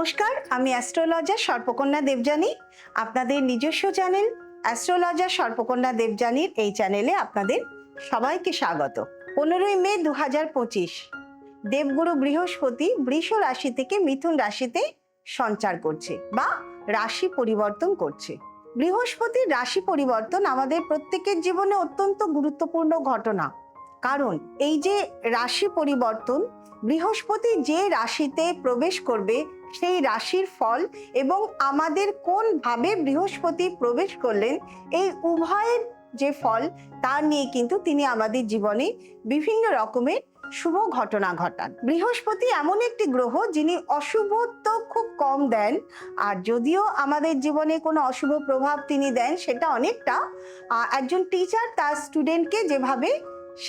নমস্কার, আমি অ্যাস্ট্রোলজার সর্পকন্যা দেবযানী। আপনাদের নিজস্ব চ্যানেল অ্যাস্ট্রোলজার সর্পকন্যা দেবযানীর এই চ্যানেলে আপনাদের সবাইকে স্বাগত। পনেরোই মে দু হাজার পঁচিশ, দেবগুরু বৃহস্পতি বৃষ রাশি থেকে মিথুন রাশিতে সঞ্চার করছে বা রাশি পরিবর্তন করছে। বৃহস্পতির রাশি পরিবর্তন আমাদের প্রত্যেকের জীবনে অত্যন্ত গুরুত্বপূর্ণ ঘটনা। কারণ এই যে রাশি পরিবর্তন, বৃহস্পতি যে রাশিতে প্রবেশ করবে সেই রাশির ফল এবং আমাদের কোন ভাবে বৃহস্পতি প্রবেশ করলেন, এই উভয়ের যে ফল তা নিয়ে কিন্তু তিনি আমাদের জীবনে বিভিন্ন রকমের শুভ ঘটনা ঘটান। বৃহস্পতি এমন একটি গ্রহ যিনি অশুভত্ব খুব কম দেন, আর যদিও আমাদের জীবনে কোনো অশুভ প্রভাব তিনি দেন, সেটা অনেকটা একজন টিচার তার স্টুডেন্টকে যেভাবে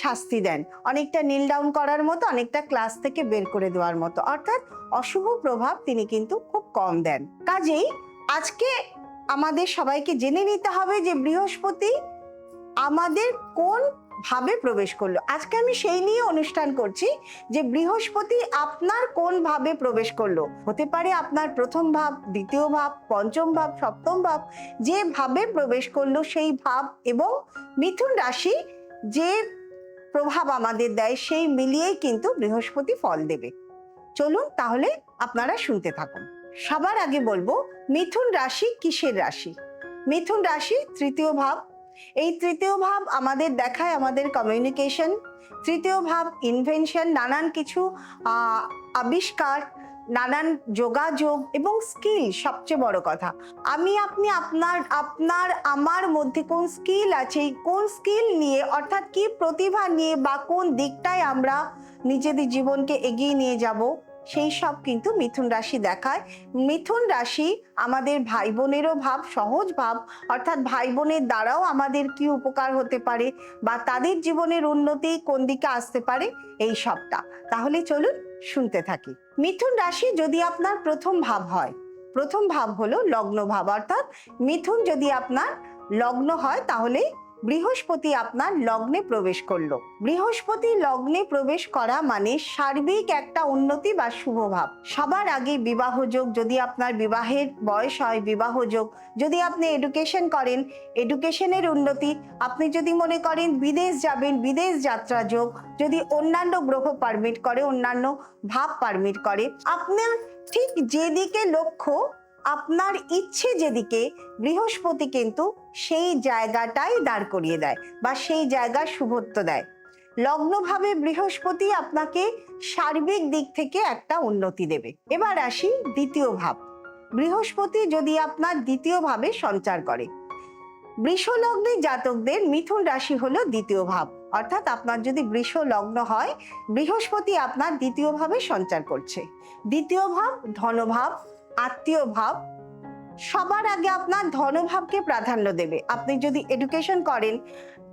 শাস্তি দেন। অনেকটা নীল ডাউন করার মতো, অনেকটা ক্লাস থেকে বের করে দেওয়ার মতো। অর্থাৎ অশুভ প্রভাব তিনি কিন্তু খুব কম দেন। কাজেই আজকে আমাদের সবাইকে জেনে নিতে হবে যে বৃহস্পতি আমাদের কোন ভাবে প্রবেশ করল। আজকে আমি সেই নিয়ে অনুষ্ঠান করছি যে বৃহস্পতি আপনার কোন ভাবে প্রবেশ করল। হতে পারে আপনার প্রথম ভাব, দ্বিতীয় ভাব, পঞ্চম ভাব, সপ্তম ভাব, যে ভাবে প্রবেশ করল সেই ভাব এবং মিথুন রাশি যে প্রভাব আমাদের দেয়, সেই মিলিয়েই কিন্তু বৃহস্পতি ফল দেবে। চলুন তাহলে আপনারা শুনতে থাকুন। সবার আগে বলব, মিথুন রাশি কিসের রাশি? মিথুন রাশি তৃতীয় ভাব। এই তৃতীয় ভাব আমাদের দেখায় আমাদের কমিউনিকেশন তৃতীয় ভাব ইনভেনশন নানান কিছু আবিষ্কার নানান যোগাযোগ এবং স্কিল সবচেয়ে বড় কথা। আমি, আপনি, আপনার আপনার, আমার মধ্যে কোন স্কিল আছে কোন স্কিল নিয়ে, অর্থাৎ কি প্রতিভা নিয়ে বা কোন দিকটায় আমরা নিজেদের জীবনকে এগিয়ে নিয়ে যাব, সেই সব কিন্তু মিথুন রাশি দেখায়। মিথুন রাশি আমাদের ভাই বোনেরও ভাব, সহজ ভাব, অর্থাৎ ভাই বোনের দ্বারাও আমাদের কি উপকার হতে পারে বা তাদের জীবনের উন্নতি কোন দিকে আসতে পারে, এই সবটা। তাহলে চলুন শুনতে থাকি। মিথুন রাশি যদি আপনার প্রথম ভাব হয়, প্রথম ভাব হলো লগ্ন ভাব, অর্থাৎ মিথুন যদি আপনার লগ্ন হয় তাহলে বৃহস্পতি আপনার লগ্নে প্রবেশ করল। বৃহস্পতি লগ্নে প্রবেশ করা মানে সার্বিক একটা উন্নতি বা শুভ ভাব। সবার আগে বিবাহ যোগ, যদি আপনার বিবাহের বয়স হয়, বিবাহ যোগ, যদি আপনি এডুকেশন করেন এডুকেশনের উন্নতি, আপনি যদি মনে করেন বিদেশ যাবেন, বিদেশ যাত্রা যোগ, যদি অন্যান্য গ্রহ পারমিট করে, অন্যান্য ভাব পারমিট করে, আপনার ঠিক যেদিকে লক্ষ্য আপনার ইচ্ছে যেদিকে, বৃহস্পতি কিন্তু সেই জায়গাটাই দাঁড় করিয়ে দেয় বা সেই জায়গার শুভত্ব দেয়। লগ্নভাবে বৃহস্পতি আপনাকে সার্বিক দিক থেকে একটা উন্নতি দেবে। এবার আসি দ্বিতীয় ভাব। বৃহস্পতি যদি আপনার দ্বিতীয় ভাবে সঞ্চার করে, বৃষ লগ্নে জাতকদের মিথুন রাশি হলো দ্বিতীয় ভাব। অর্থাৎ আপনার যদি বৃষ লগ্ন হয়, বৃহস্পতি আপনার দ্বিতীয় ভাবে সঞ্চার করছে। দ্বিতীয় ভাব, ধনভাব আত্মীয় ভাব সবার আগে আপনার ধনভাবকে প্রাধান্য দেবে। আপনি যদি এডুকেশন করেন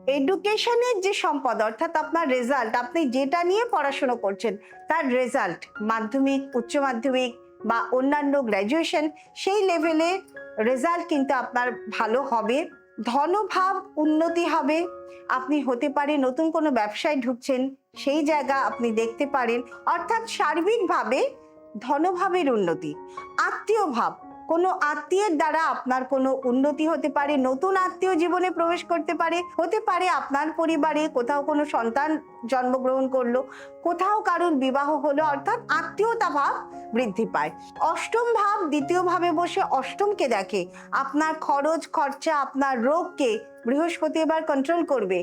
এডুকেশনের যে সম্পদ, অর্থাৎ আপনার রেজাল্ট আপনি যেটা নিয়ে পড়াশোনা করছেন, তার রেজাল্ট মাধ্যমিক, উচ্চ মাধ্যমিক বা অন্যান্য গ্র্যাজুয়েশন সেই লেভেলে রেজাল্ট কিন্তু আপনার ভালো হবে। ধনভাব উন্নতি হবে। আপনি হতে পারে নতুন কোনো ব্যবসায় ঢুকছেন, সেই জায়গা আপনি দেখতে পারেন। অর্থাৎ সার্বিকভাবে ধনভাবের উন্নতি আত্মীয় ভাব কোনো আত্মীয়ের দ্বারা আপনার কোনো উন্নতি হতে পারে, নতুন আত্মীয় জীবনে প্রবেশ করতে পারে, হতে পারে আপনার পরিবারে কোথাও কোনো সন্তান জন্মগ্রহণ করল, কোথাও কারোর বিবাহ হলো, অর্থাৎ আত্মীয়তা ভাব বৃদ্ধি পায়। অষ্টম ভাব দ্বিতীয় ভাবে বসে অষ্টমকে দেখে, আপনার খরচ, খরচা, আপনার রোগকে বৃহস্পতি এবার কন্ট্রোল করবে।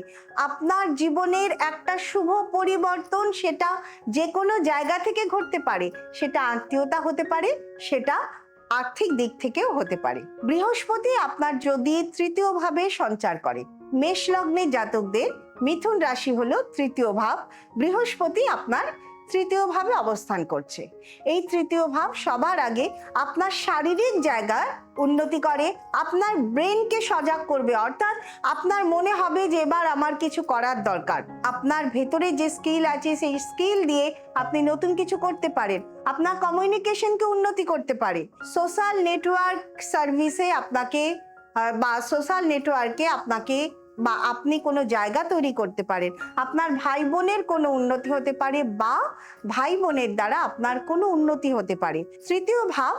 আপনার জীবনের একটা শুভ পরিবর্তন সেটা যে কোনো জায়গা থেকে ঘটতে পারে, সেটা আত্মীয়তা হতে পারে, সেটা আর্থিক দিক থেকেও হতে পারে। বৃহস্পতি আপনার যদি তৃতীয়ভাবে সঞ্চার করে। মেষ লগ্নে জাতকদের মিথুন রাশি হলো তৃতীয় ভাব। বৃহস্পতি আপনার তৃতীয় ভাবে অবস্থান করছে। এই তৃতীয় ভাব সবার আগে আপনার শারীরিক জায়গার উন্নতি করে, আপনার ব্রেনকে সজাগ করবে। অর্থাৎ আপনার মনে হবে যে এবার আমার কিছু করার দরকার। আপনার ভেতরে যে স্কিল আছে, সেই স্কিল দিয়ে আপনি নতুন কিছু করতে পারেন। আপনার কমিউনিকেশনকে উন্নতি করতে পারে। সোশ্যাল নেটওয়ার্ক সার্ভিসে আপনাকে বা সোশ্যাল নেটওয়ার্কে আপনাকে বা আপনি কোনো জায়গা তৈরি করতে পারেন, আপনার ভাই বোনের কোনো উন্নতি হতে পারে বা ভাই বোনের দ্বারা আপনার কোনো উন্নতি হতে পারে। তৃতীয় ভাব,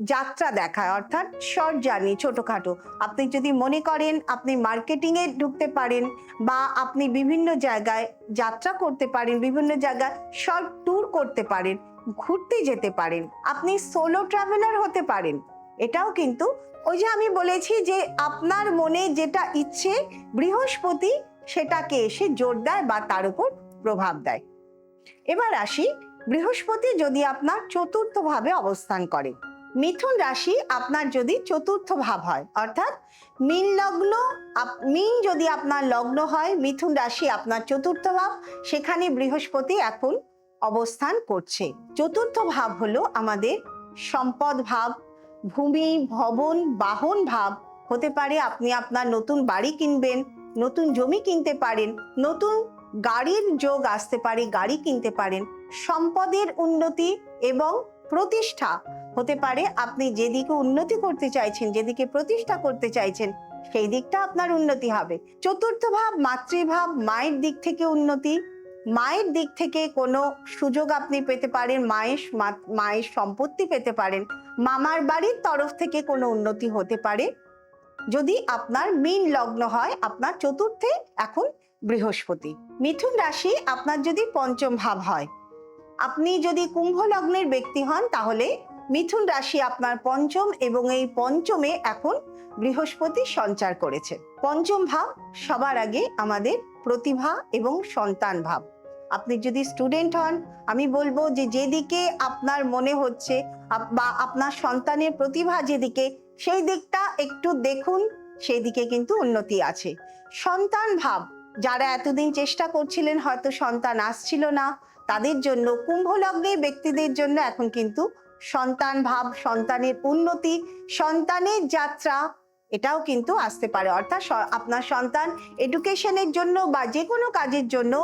যাত্রা দেখায় অর্থাৎ শর্ট জার্নি ছোটোখাটো। আপনি যদি মনে করেন আপনি মার্কেটিংয়ে ঢুকতে পারেন বা আপনি বিভিন্ন জায়গায় যাত্রা করতে পারেন, বিভিন্ন জায়গায় শর্ট ট্যুর করতে পারেন, ঘুরতে যেতে পারেন, আপনি সোলো ট্রাভেলার হতে পারেন। এটাও কিন্তু ওই যে আমি বলেছি যে আপনার মনে যেটা ইচ্ছে বৃহস্পতি সেটাকে এসে জোর দেয় বা তার উপর প্রভাব দেয়। এবার আসি বৃহস্পতি যদি আপনার চতুর্থ ভাবে অবস্থান করে। মিথুন রাশি আপনার যদি চতুর্থ ভাব হয়, অর্থাৎ মীন লগ্ন মীন যদি আপনার লগ্ন হয়, মিথুন রাশি আপনার চতুর্থ ভাব সেখানে বৃহস্পতি এখন অবস্থান করছে। চতুর্থ ভাব হলো আমাদের সম্পদ ভাব ভূমি, ভবন, বাহন ভাব হতে পারে। আপনি আপনার নতুন বাড়ি কিনবেন, নতুন জমি কিনতে পারেন, নতুন গাড়ির যোগ আসতে পারে, গাড়ি কিনতে পারেন। সম্পদের উন্নতি এবং প্রতিষ্ঠা হতে পারে। আপনি যেদিকে উন্নতি করতে চাইছেন, যেদিকে প্রতিষ্ঠা করতে চাইছেন, সেই দিকটা আপনার উন্নতি হবে। চতুর্থ ভাব, মাতৃভাব, মায়ের দিক থেকে উন্নতি। মায়ের দিক থেকে কোনো সুযোগ আপনি পেতে পারেন, মায়ের মায়ের সম্পত্তি পেতে পারেন। মামার বাড়ির তরফ থেকে কোনো উন্নতি হতে পারে। যদি আপনার মীন লগ্ন হয়, আপনার চতুর্থে এখন বৃহস্পতি। মিথুন রাশি আপনার যদি পঞ্চম ভাব হয়। আপনি যদি কুম্ভ লগ্নের ব্যক্তি হন, তাহলে মিথুন রাশি আপনার পঞ্চম এবং এই পঞ্চমে এখন বৃহস্পতি সঞ্চার করেছে। পঞ্চম ভাব সবার আগে আমাদের প্রতিভা এবং সন্তান ভাব। আপনি যদি স্টুডেন্ট হন, আমি বলব যে যেদিকে আপনার মনে হচ্ছে বা আপনার সন্তানের প্রতিভা যেদিকে, সেই দিকটা একটু দেখুন সেই দিকে কিন্তু উন্নতি আছে। সন্তান ভাব, যারা এতদিন চেষ্টা করছিলেন, হয়তো সন্তান আসছিল না, তাদের জন্য, কুম্ভ লগ্নের ব্যক্তিদের জন্য এখন কিন্তু সন্তান ভাব, সন্তানের উন্নতি, সন্তানের যাত্রা, এটাও কিন্তু আসতে পারে। অর্থাৎ আপনার সন্তান এডুকেশনের জন্য বা যে কোনো কাজের জন্য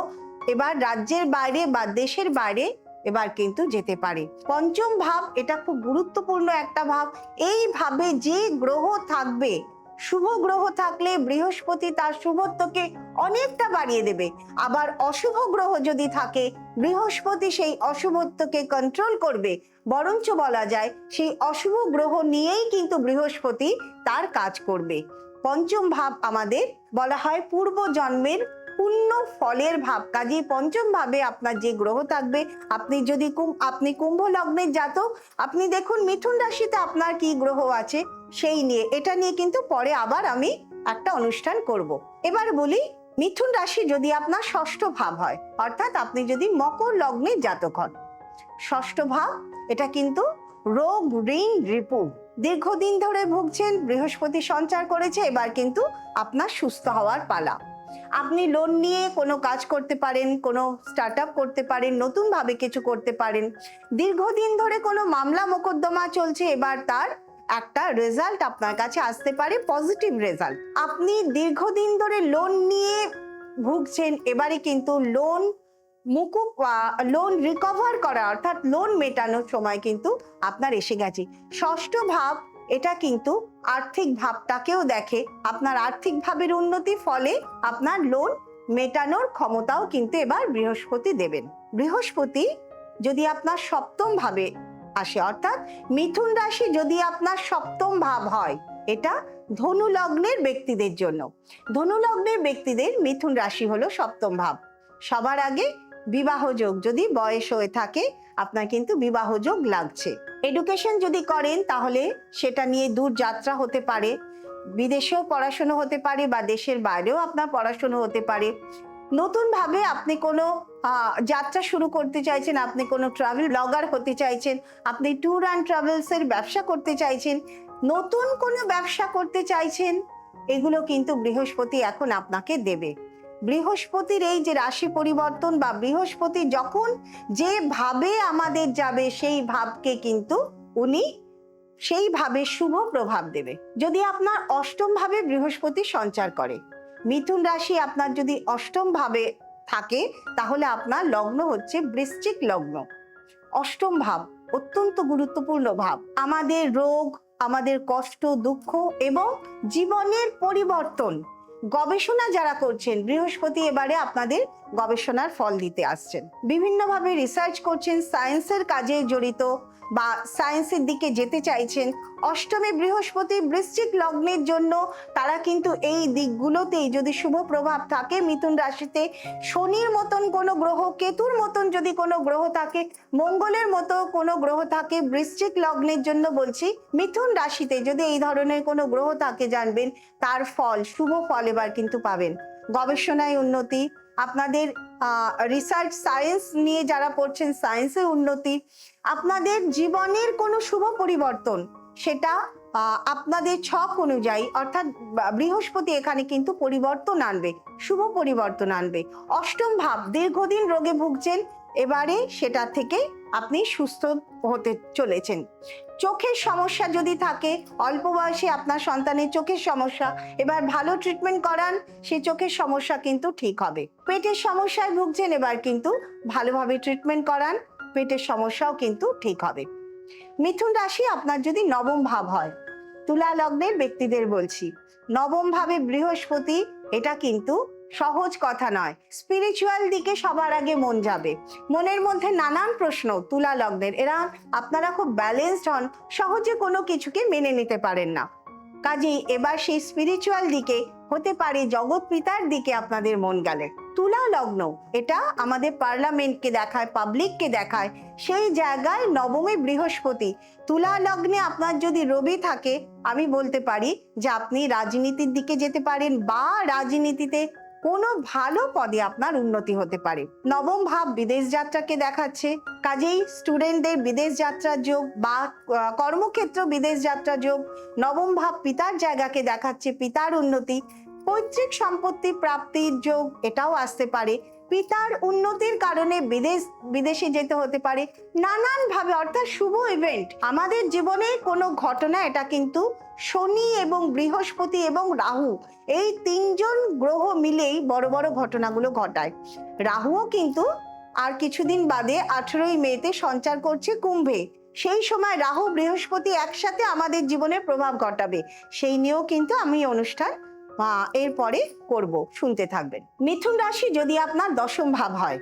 এবার রাজ্যের বাইরে বা দেশের বাইরে এবার কিন্তু যেতে পারে। পঞ্চম ভাব, এটা খুব গুরুত্বপূর্ণ একটা ভাব, এই ভাবে যে গ্রহ থাকবে, শুভ গ্রহ থাকলে বৃহস্পতি তার শুভত্বকে অনেকটা বাড়িয়ে দেবে। আবার অশুভ গ্রহ যদি থাকে, বৃহস্পতি সেই অশুভত্বকে কন্ট্রোল করবে। বরঞ্চ বলা যায়, সেই অশুভ গ্রহ নিয়েই কিন্তু বৃহস্পতি তার কাজ করবে। পঞ্চম ভাব আমাদের বলা হয় পূর্ব জন্মের পুণ্য ফলের ভাব কাজে পঞ্চম ভাবে আপনার যে গ্রহ থাকবে, আপনি যদি আপনি কুম্ভ লগ্নের জাতক, আপনি দেখুন মিথুন রাশিতে আপনার কি গ্রহ আছে, সেই নিয়ে। এটা নিয়ে কিন্তু পরে আবার আমি একটা অনুষ্ঠান করব। এবার বলি, মিথুন রাশি যদি আপনার ষষ্ঠ ভাব হয়, অর্থাৎ আপনি যদি মকর লগ্নের জাতক হন। ষষ্ঠ ভাব, এটা কিন্তু রোগ ঋণ রিপু। দীর্ঘদিন ধরে ভুগছেন, বৃহস্পতি সঞ্চার করেছে, এবার কিন্তু আপনার সুস্থ হওয়ার পালা। আপনি লোন নিয়ে কোনো কাজ করতে পারেন, কোনো স্টার্ট আপ করতে পারেন, নতুনভাবে কিছু করতে পারেন, দীর্ঘদিন ধরে কোনো মামলা মোকদ্দমা চলছে, এবার তার একটা রেজাল্ট আপনার কাছে আসতে পারে পজিটিভ রেজাল্ট আপনি দীর্ঘদিন ধরে লোন নিয়ে ভুগছেন, এবারে কিন্তু লোন মুকুব লোন রিকভার করা, অর্থাৎ লোন মেটানোর সময় কিন্তু আপনার এসে গেছে। ষষ্ঠ ভাব এটা কিন্তু আর্থিক ভাবটাকেও দেখে। আপনার আর্থিক ভাবের উন্নতি ফলে আপনার লোন মেটানোর ক্ষমতাও কিন্তু এবার বৃহস্পতি দেবেন। বৃহস্পতি যদি আপনার সপ্তম ভাবে আসে, অর্থাৎ মিথুন রাশি যদি আপনার সপ্তম ভাব হয়, এটা ধনু লগ্নের ব্যক্তিদের জন্য। ধনু লগ্নের ব্যক্তিদের মিথুন রাশি হলো সপ্তম ভাব। সবার আগে বিবাহযোগ যদি বয়স হয়ে থাকে, আপনার কিন্তু বিবাহযোগ লাগছে। এডুকেশন যদি করেন, তাহলে সেটা নিয়ে দূর যাত্রা হতে পারে। বিদেশেও পড়াশুনো হতে পারে বা দেশের বাইরেও আপনার পড়াশুনো হতে পারে। নতুন ভাবে আপনি কোনো যাত্রা শুরু করতে চাইছেন, আপনি কোনো ট্রাভেল ব্লগার হতে চাইছেন, আপনি ট্যুর অ্যান্ড ট্রাভেলস এর ব্যবসা করতে চাইছেন, নতুন কোনো ব্যবসা করতে চাইছেন, এগুলো কিন্তু বৃহস্পতি এখন আপনাকে দেবে। বৃহস্পতির এই যে রাশি পরিবর্তন বা বৃহস্পতি যখন যে ভাবে আমাদের যাবে, সেই ভাবকে কিন্তু উনি সেইভাবে শুভ প্রভাব দেবে। যদি আপনার অষ্টম ভাবে বৃহস্পতি সঞ্চার করে, মিথুন রাশি আপনার যদি অষ্টম ভাবে থাকে, তাহলে আপনার লগ্ন হচ্ছে বৃশ্চিক লগ্ন। অষ্টম ভাব, অত্যন্ত গুরুত্বপূর্ণ ভাব। আমাদের রোগ, আমাদের কষ্ট, দুঃখ এবং জীবনের পরিবর্তন গবেষণা যারা করছেন, বৃহস্পতি এবারে আপনাদের গবেষণার ফল দিতে আসছেন। বিভিন্নভাবে রিসার্চ করছেন সায়েন্সের কাজে জড়িত বা সায়েন্সের দিকে যেতে চাইছেন, অষ্টমী বৃহস্পতি বৃশ্চিক লগ্নের জন্য তারা কিন্তু এই দিকগুলোতেই যদি শুভ প্রভাব থাকে মিথুন রাশিতে, শনির মতন কোনো গ্রহ, কেতুর মতন যদি কোনো গ্রহ থাকে, মঙ্গলের মতো কোনো গ্রহ থাকে বৃশ্চিক লগ্নের জন্য বলছি, মিথুন রাশিতে যদি এই ধরনের কোনো গ্রহ থাকে জানবেন, তার ফল, শুভ ফল এবার কিন্তু পাবেন। গবেষণায় উন্নতি, আপনাদের রিসার্চ সায়েন্স নিয়ে যারা পড়ছেন সায়েন্সে উন্নতি আপনাদের জীবনের কোনো শুভ পরিবর্তন সেটা আপনাদের ছক অনুযায়ী, অর্থাৎ বৃহস্পতি এখানে কিন্তু পরিবর্তন আনবে, শুভ পরিবর্তন আনবে। অষ্টম ভাব, দীর্ঘদিন রোগে ভুগছেন, এবারে সেটা থেকে আপনি সুস্থ হতে চলেছেন। চোখের সমস্যা যদি থাকে, অল্প বয়সে আপনার সন্তানের চোখের সমস্যা, এবার ভালো ট্রিটমেন্ট করান সেই চোখের সমস্যা কিন্তু ঠিক হবে। পেটের সমস্যায় ভুগছেন, এবার কিন্তু ভালোভাবে ট্রিটমেন্ট করান। পেটের সমস্যাও কিন্তু ঠিক হবে। মিথুন রাশি আপনার যদি নবম ভাব হয়, তুলা লগ্নের ব্যক্তিদের বলছি, নবম ভাবে বৃহস্পতি, এটা কিন্তু সহজ কথা নয়। স্পিরিচুয়াল দিকে সবার আগে মন যাবে। মনের মধ্যে নানান প্রশ্ন তুলা লগ্নের, এরা আপনারা খুব ব্যালেন্সড হন, সহজে কোনো কিছুকে মেনে নিতে পারেন না। কাজেই এবার সেই স্পিরিচুয়াল দিকে হতে পারে জগৎ পিতার দিকে আপনাদের মন গেলে। তুলা লগ্ন, এটা আমাদের পার্লামেন্টকে দেখায়, পাবলিককে দেখায়। সেই জায়গায় নবমী বৃহস্পতি, তুলা লগ্নে আপনার যদি রবি থাকে, আমি বলতে পারি যে আপনি রাজনীতির দিকে যেতে পারেন বা রাজনীতিতে কোনো ভালো পদে আপনার উন্নতি হতে পারে। নবম ভাব বিদেশ যাত্রাকে দেখাচ্ছে। কাজেই স্টুডেন্টদের বিদেশ যাত্রার যোগ বা কর্মক্ষেত্র বিদেশ যাত্রা যোগ। নবম ভাব পিতার জায়গাকে দেখাচ্ছে পিতার উন্নতি। পৈতৃক সম্পত্তি প্রাপ্তির যোগ এটাও আসতে পারে। পিতার উন্নতির কারণে বিদেশ, বিদেশে যেতে হতে পারে। নানানভাবে, অর্থাৎ শুভ ইভেন্ট আমাদের জীবনে কোনো ঘটনা, এটা কিন্তু শনি এবং বৃহস্পতি এবং রাহু, এই তিনজন গ্রহ মিলেই বড় বড় ঘটনাগুলো ঘটায়। রাহুও কিন্তু আর কিছুদিন বাদে আঠেরোই মেতে সঞ্চার করছে কুম্ভে। সেই সময় রাহু, বৃহস্পতি একসাথে আমাদের জীবনে প্রভাব ঘটাবে। সেই নিয়েও কিন্তু আমি অনুষ্ঠান এরপরে করব, শুনতে থাকবেন। মিথুন রাশি যদি আপনার দশম ভাব হয়,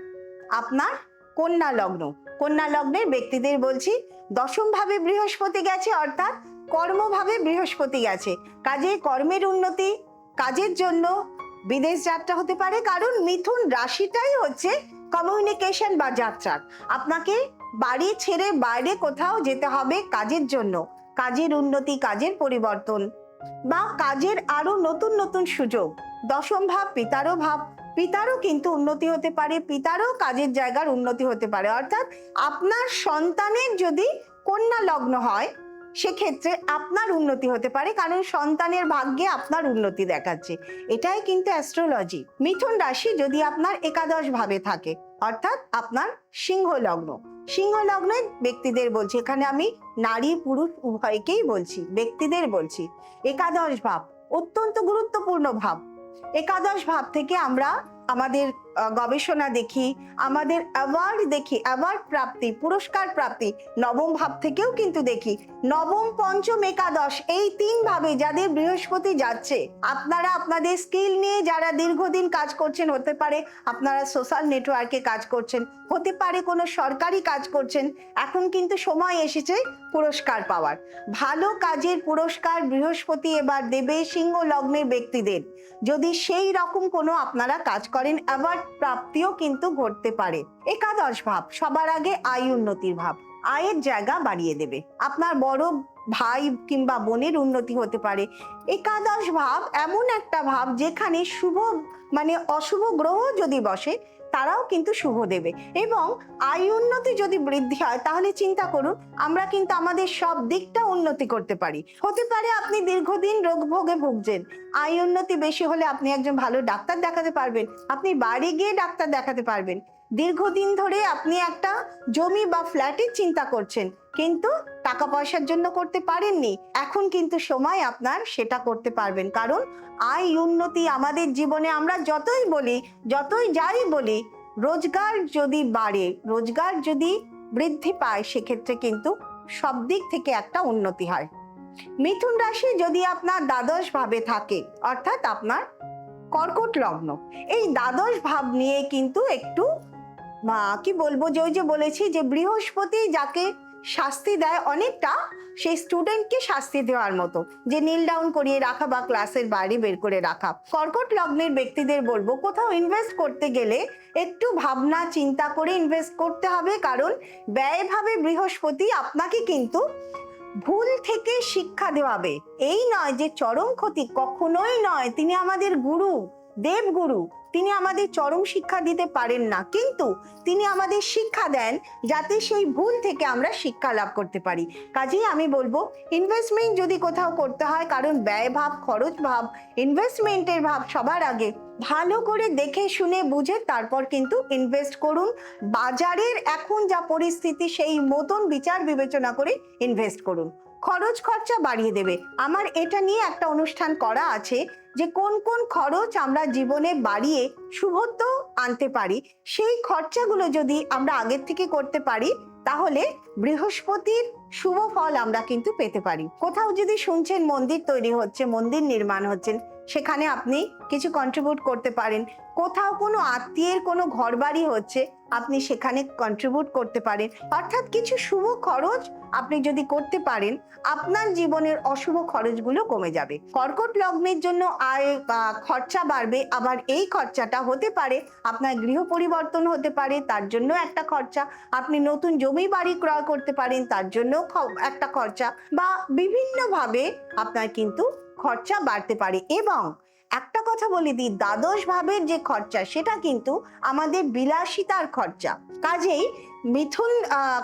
আপনার কন্যা লগ্ন। কন্যা লগ্নের ব্যক্তিদের বলছি, দশম ভাবে বৃহস্পতি গেছে, অর্থাৎ কর্মভাবে বৃহস্পতি গেছে। কাজে কর্মের উন্নতি, কাজের জন্য বিদেশ যাত্রা হতে পারে, কারণ মিথুন রাশিটাই হচ্ছে কমিউনিকেশন বা যাত্রা। আপনাকে বাড়ি ছেড়ে বাইরে কোথাও যেতে হবে কাজের জন্য। কাজের উন্নতি, কাজের পরিবর্তন। বা কাজের আরও নতুন নতুন সুযোগ। দশম ভাব পিতারও ভাব। পিতারও কিন্তু উন্নতি হতে পারে, পিতারও কাজের জায়গার উন্নতি হতে পারে। অর্থাৎ আপনার সন্তানের যদি কন্যা লগ্ন হয়, সেক্ষেত্রে আপনার উন্নতি হতে পারে, কারণ সন্তানের ভাগ্যে আপনার উন্নতি দেখাচ্ছে। এটাই কিন্তু অ্যাস্ট্রোলজি মিথুন রাশি যদি আপনার একাদশ ভাবে থাকে অর্থাৎ আপনার সিংহ লগ্ন সিংহ লগ্নের ব্যক্তিদের বলছি, এখানে আমি নারী পুরুষ উভয়কেই বলছি, ব্যক্তিদের বলছি। একাদশ ভাব, অত্যন্ত গুরুত্বপূর্ণ ভাব। একাদশ ভাব থেকে আমরা আমাদের গবেষণা দেখি, আমাদের অ্যাওয়ার্ড দেখি অ্যাওয়ার্ড প্রাপ্তি, পুরস্কার প্রাপ্তি, নবম ভাব থেকেও কিন্তু দেখি। নবম, পঞ্চম, একাদশ, এই তিন ভাবে যাদের বৃহস্পতি যাচ্ছে, আপনারা আপনাদের স্কিল নিয়ে যারা দীর্ঘদিন কাজ করছেন, হতে পারে আপনারা সোশ্যাল নেটওয়ার্কে কাজ করছেন, হতে পারে কোনো সরকারি কাজ করছেন, এখন কিন্তু সময় এসেছে পুরস্কার পাওয়ার। ভালো কাজের পুরস্কার বৃহস্পতি এবার দেবে সিংহ লগ্নের ব্যক্তিদের। যদি সেই রকম কোনো আপনারা কাজ করেন অ্যাওয়ার্ড প্রাপ্তিও কিন্তু ঘটতে পারে। একাদশ ভাব, সবার আগে আয় উন্নতির ভাব। আয়ের জায়গা বাড়িয়ে দেবে। আপনার বড় ভাই কিংবা বোনের উন্নতি হতে পারে। একাদশ ভাব এমন একটা ভাব যেখানে শুভ মানে অশুভ গ্রহ যদি বসে তারাও কিন্তু শুভ দেবে। এবং আয় উন্নতি যদি বৃদ্ধি হয়, তাহলে চিন্তা করুন, আমরা কিন্তু আমাদের সব দিকটা উন্নতি করতে পারি। হতে পারে আপনি দীর্ঘদিন রোগ ভোগে ভুগছেন। আয় উন্নতি বেশি হলে আপনি একজন ভালো ডাক্তার দেখাতে পারবেন। আপনি বাড়ি গিয়ে ডাক্তার দেখাতে পারবেন। দীর্ঘদিন ধরে আপনি একটা জমি বা ফ্ল্যাটের চিন্তা করছেন, কিন্তু টাকা পয়সার জন্য করতে পারেননি। এখন কিন্তু সময় আপনার সেটা করতে পারবেন। কারণ আয় উন্নতি আমাদের জীবনে আমরা যতই বলি, যতই যাই বলি, রোজগার যদি বাড়ে, রোজগার যদি বৃদ্ধি পায়, সেক্ষেত্রে কিন্তু সব দিক থেকে একটা উন্নতি হয়। মিথুন রাশি যদি আপনার দ্বাদশ ভাবে থাকে, অর্থাৎ আপনার কর্কট লগ্ন, এই দ্বাদশ ভাব নিয়ে কিন্তু একটু মা, কি বলব? যে ওই যে বলেছি যে বৃহস্পতি যাকে শাস্তি দেয় অনেকটা, সেই স্টুডেন্টকে শাস্তি দেওয়ার মতো। যে নীল ডাউন করিয়ে রাখা বা ক্লাসের বাইরে বের করে রাখা। কর্কট লগ্নের ব্যক্তিদের বলব, কোথাও ইনভেস্ট করতে গেলে একটু ভাবনা, চিন্তা করে ইনভেস্ট করতে হবে। কারণ ব্যয়ভাবে বৃহস্পতি আপনাকে কিন্তু ভুল থেকে শিক্ষা দেওয়াবে। এই নয় যে চরম ক্ষতি, কখনোই নয়। তিনি আমাদের গুরু, দেবগুরু। তিনি আমাদের চরম শিক্ষা দিতে পারেন না, কিন্তু তিনি আমাদের শিক্ষা দেন যাতে সেই ভুল থেকে আমরা শিক্ষা লাভ করতে পারি। কাজেই আমি বলব ইনভেস্টমেন্ট যদি কোথাও করতে হয়, কারণ ব্যয় ভাব, খরচ ভাব ইনভেস্টমেন্টের ভাব সবার আগে। ভালো করে দেখে শুনে বুঝে তারপর কিন্তু ইনভেস্ট করুন। বাজারের এখন যা পরিস্থিতি, সেই মতন বিচার বিবেচনা করে ইনভেস্ট করুন। খরচ খরচা বাড়িয়ে দেবে। আমার এটা নিয়ে একটা অনুষ্ঠান করা আছে যে কোন কোন খরচ আমরা জীবনে বাড়িয়ে শুভত্ব আনতে পারি, সেই খরচাগুলো যদি আমরা আগের থেকে করতে পারি, তাহলে বৃহস্পতির শুভ ফল আমরা কিন্তু পেতে পারি। কোথাও যদি শুনছেন মন্দির তৈরি হচ্ছে, মন্দির নির্মাণ হচ্ছেন সেখানে আপনি কিছু কন্ট্রিবিউট করতে পারেন। কোথাও কোনো আত্মীয়ের কোনো ঘরবাড়ি হচ্ছে, আপনি সেখানে কন্ট্রিবিউট করতে পারেন। অর্থাৎ কিছু শুভ খরচ আপনি যদি করতে পারেন, আপনার জীবনের অশুভ খরচগুলো কমে যাবে। কর্কট লগ্নের জন্য আয় খরচা বাড়বে, আবার এই খরচাটা হতে পারে, আপনার গৃহ পরিবর্তন হতে পারে, তার জন্য একটা খরচা। আপনি নতুন জমি বাড়ি ক্রয় করতে পারেন, তার জন্য একটা খরচা। বা বিভিন্নভাবে আপনার কিন্তু খরচা বাড়তে পারে এবং একটা কথা বলে দিই দ্বাদশ ভাবের যে খরচা, সেটা কিন্তু আমাদের বিলাসিতার খরচা। কাজেই মিথুন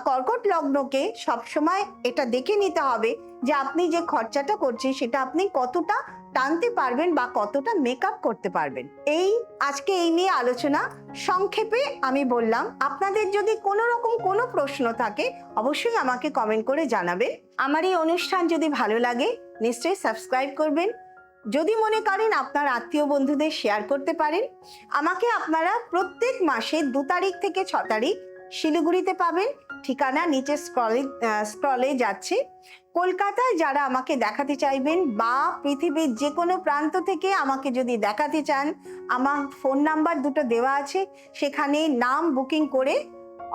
কর্কট লগ্নকে সবসময় এটা দেখে নিতে হবে যে আপনি যে খরচাটা করছেন, সেটা আপনি কতটা টানতে পারবেন বা কতটা মেকআপ করতে পারবেন। এই, আজকে এই নিয়ে আলোচনা। সংক্ষেপে আমি বললাম, আপনাদের যদি কোনো রকম কোনো প্রশ্ন থাকে, অবশ্যই আমাকে কমেন্ট করে জানাবেন। আমার এই অনুষ্ঠান যদি ভালো লাগে, নিশ্চয়ই সাবস্ক্রাইব করবেন। যদি মনে করেন আপনার আত্মীয় বন্ধুদের শেয়ার করতে পারেন, আমাকে আপনারা প্রত্যেক মাসে দু তারিখ থেকে ছ তারিখ শিলিগুড়িতে পাবেন। ঠিকানা নিচে স্ক্রলে স্ক্রলে যাচ্ছে। কলকাতায় যারা আমাকে দেখাতে চাইবেন বা পৃথিবীর যে কোনো প্রান্ত থেকে আমাকে যদি দেখাতে চান, আমার ফোন নাম্বার দুটো দেওয়া আছে। সেখানে নাম বুকিং করে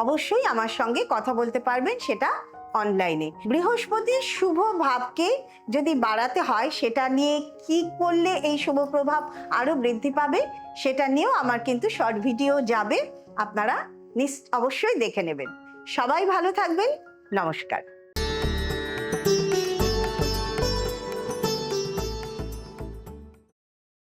অবশ্যই আমার সঙ্গে কথা বলতে পারবেন, সেটা অনলাইনে বৃহস্পতির শুভ ভাবকে যদি বাড়াতে হয়, সেটা নিয়ে কি করলে এই শুভ প্রভাব আরও বৃদ্ধি পাবে, সেটা নিয়েও আমার কিন্তু শর্ট ভিডিও যাবে, আপনারা নিস অবশ্যই দেখে নেবেন। সবাই ভালো থাকবেন, নমস্কার।